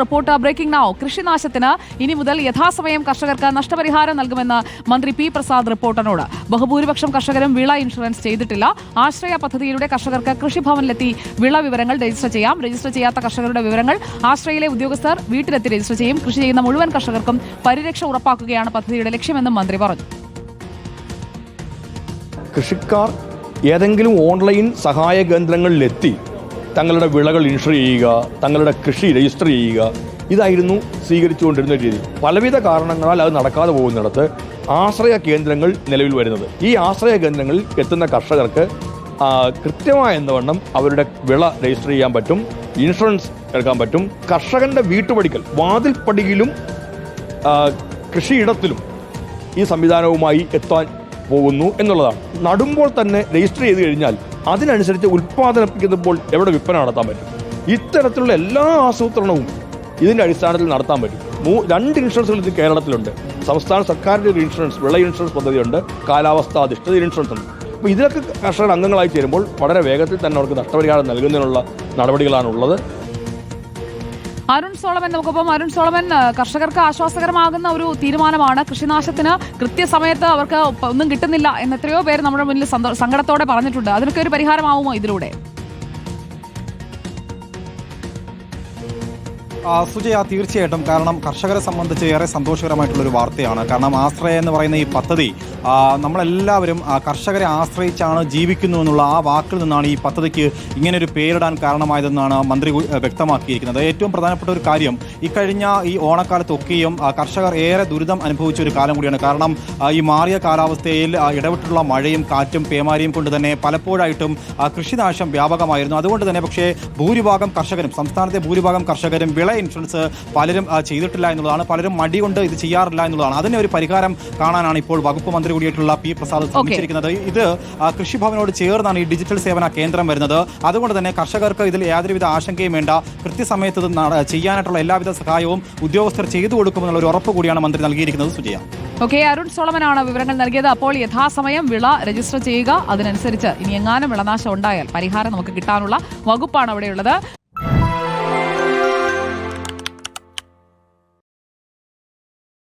Report breaking now കൃഷിനാശത്തിന് ഇനി മുതൽ യഥാസമയം കർഷകർക്ക് നഷ്ടപരിഹാരം നൽകുമെന്ന് മന്ത്രി പി പ്രസാദ് റിപ്പോർട്ടറിനോട്. ബഹുഭൂരിപക്ഷം കർഷകരും വിള ഇൻഷുറൻസ് ചെയ്തിട്ടില്ല. ആശ്രയ പദ്ധതിയിലൂടെ കർഷകർക്ക് കൃഷിഭവനിലെത്തി വിള വിവരങ്ങൾ രജിസ്റ്റർ ചെയ്യാം. രജിസ്റ്റർ ചെയ്യാത്ത കർഷകരുടെ വിവരങ്ങൾ ആശ്രയയിലെ ഉദ്യോഗസ്ഥർ വീട്ടിലെത്തി രജിസ്റ്റർ ചെയ്യും. കൃഷി ചെയ്യുന്ന മുഴുവൻ കർഷകർക്കും പരിരക്ഷ ഉറപ്പാക്കുകയാണ് പദ്ധതിയുടെ ലക്ഷ്യമെന്നും മന്ത്രി പറഞ്ഞു. കൃഷിക്കാർ ഏതെങ്കിലും ഓൺലൈൻ സഹായ കേന്ദ്രങ്ങളിലെത്തി തങ്ങളുടെ വിളകൾ ഇൻഷുർ ചെയ്യുക തങ്ങളുടെ കൃഷി രജിസ്റ്റർ ചെയ്യുക ഇതായിരുന്നു സ്വീകരിച്ചുകൊണ്ടിരുന്ന രീതി. പലവിധ കാരണങ്ങളാൽ അത് നടക്കാതെ പോകുന്നിടത്ത് ആശ്രയ കേന്ദ്രങ്ങൾ നിലവിൽ വരുന്നത്. ഈ ആശ്രയ കേന്ദ്രങ്ങളിൽ എത്തുന്ന കർഷകർക്ക് കൃത്യമായ എന്നവണ്ണം അവരുടെ വിള രജിസ്റ്റർ ചെയ്യാൻ പറ്റും ഇൻഷുറൻസ് എടുക്കാൻ പറ്റും. കർഷകന്റെ വീട്ടുപടിക്കൽ വാതിൽപ്പടിയിലും കൃഷിയിടത്തിലും ഈ സംവിധാനവുമായി എത്താൻ പോകുന്നു എന്നുള്ളതാണ്. നടുമ്പോൾ തന്നെ രജിസ്റ്റർ ചെയ്ത് കഴിഞ്ഞാൽ അതിനനുസരിച്ച് ഉൽപ്പാദനിപ്പിക്കുമ്പോൾ എവിടെ വിൽപ്പന നടത്താൻ പറ്റും? ഇത്തരത്തിലുള്ള എല്ലാ ആസൂത്രണവും ഇതിന്റെ അടിസ്ഥാനത്തിൽ നടത്താൻ പറ്റും. മൂ രണ്ട് ഇൻഷുറൻസുകൾ ഇത് കേരളത്തിലുണ്ട്. സംസ്ഥാന സർക്കാരിന്റെ ഒരു ഇൻഷുറൻസ് വിള ഇൻഷുറൻസ് പദ്ധതിയുണ്ട്. കാലാവസ്ഥ അധിഷ്ഠിത ഇൻഷുറൻസ് ഉണ്ട്. അപ്പോൾ ഇതിലൊക്കെ കർഷകർ അംഗങ്ങളായി ചേരുമ്പോൾ വളരെ വേഗത്തിൽ തന്നെ അവർക്ക് നഷ്ടപരിഹാരം നൽകുന്നതിനുള്ള നടപടികളാണുള്ളത് അരുൺ സോളമൻ നമുക്കൊപ്പം. അരുൺ സോളമൻ കർഷകർക്ക് ആശ്വാസകരമാകുന്ന ഒരു തീരുമാനമാണ്. കൃഷിനാശത്തിന് കൃത്യസമയത്ത് അവർക്ക് ഒന്നും കിട്ടുന്നില്ല എന്ന് എത്രയോ പേര് നമ്മുടെ മുന്നിൽ സങ്കടത്തോടെ പറഞ്ഞിട്ടുണ്ട്. അതിനൊക്കെ ഒരു പരിഹാരമാവുമോ ഇതിലൂടെ? സുജയ തീർച്ചയായിട്ടും. കാരണം കർഷകരെ സംബന്ധിച്ച് ഏറെ സന്തോഷകരമായിട്ടുള്ളൊരു വാർത്തയാണ്. കാരണം ആശ്രയ എന്ന് പറയുന്ന ഈ പദ്ധതി നമ്മളെല്ലാവരും കർഷകരെ ആശ്രയിച്ചാണ് ജീവിക്കുന്നു എന്നുള്ള ആ വാക്കിൽ നിന്നാണ് ഈ പദ്ധതിക്ക് ഇങ്ങനെ ഒരു പേരിടാൻ കാരണമായതെന്നാണ് മന്ത്രി വ്യക്തമാക്കിയിരിക്കുന്നത്. ഏറ്റവും പ്രധാനപ്പെട്ട ഒരു കാര്യം ഇക്കഴിഞ്ഞ ഈ ഓണക്കാലത്തൊക്കെയും കർഷകർ ഏറെ ദുരിതം അനുഭവിച്ച ഒരു കാലം കൂടിയാണ്. കാരണം ഈ മാറിയ കാലാവസ്ഥയിൽ ഇടവിട്ടുള്ള മഴയും കാറ്റും പേമാരിയും കൊണ്ട് തന്നെ പലപ്പോഴായിട്ടും കൃഷിനാശം വ്യാപകമായിരുന്നു. അതുകൊണ്ട് തന്നെ പക്ഷേ ഭൂരിഭാഗം കർഷകരും സംസ്ഥാനത്തെ ഭൂരിഭാഗം കർഷകരും വിള ഇൻഷുറൻസ് പലരും ചെയ്തിട്ടില്ല എന്നുള്ളതാണ്. പലരും മടി കൊണ്ട് ഇത് ചെയ്യാറില്ല എന്നുള്ളതാണ്. അതിനെ ഒരു പരിഹാരം കാണാനാണ് ഇപ്പോൾ വകുപ്പ് മന്ത്രി കൂടിയായിട്ടുള്ള പി പ്രസാദ് ശ്രമിച്ചിരിക്കുന്നത് ഇത് കൃഷിഭവനോട് ചേർന്നാണ് ഈ ഡിജിറ്റൽ സേവന കേന്ദ്രം വരുന്നത്. അതുകൊണ്ട് തന്നെ കർഷകർക്ക് ഇതിൽ യാതൊരുവിധ ആശങ്കയും വേണ്ട. കൃത്യസമയത്ത് ചെയ്യാനായിട്ടുള്ള എല്ലാവിധ സഹായവും ഉദ്യോഗസ്ഥർ ചെയ്തു കൊടുക്കുമെന്നുള്ള ഒരു ഉറപ്പ് കൂടിയാണ് മന്ത്രി നൽകിയിരിക്കുന്നത്. സുജയ. ഓക്കെ അരുൺ സോളമനാണ് വിവരങ്ങൾ നൽകിയത്. അപ്പോൾ യഥാസമയം വിള രജിസ്റ്റർ ചെയ്യുക. അതിനനുസരിച്ച് ഇനി എങ്ങാനും വിളനാശം ഉണ്ടായാൽ പരിഹാരം നമുക്ക് കിട്ടാനുള്ള വകുപ്പാണ് അവിടെയുള്ളത്.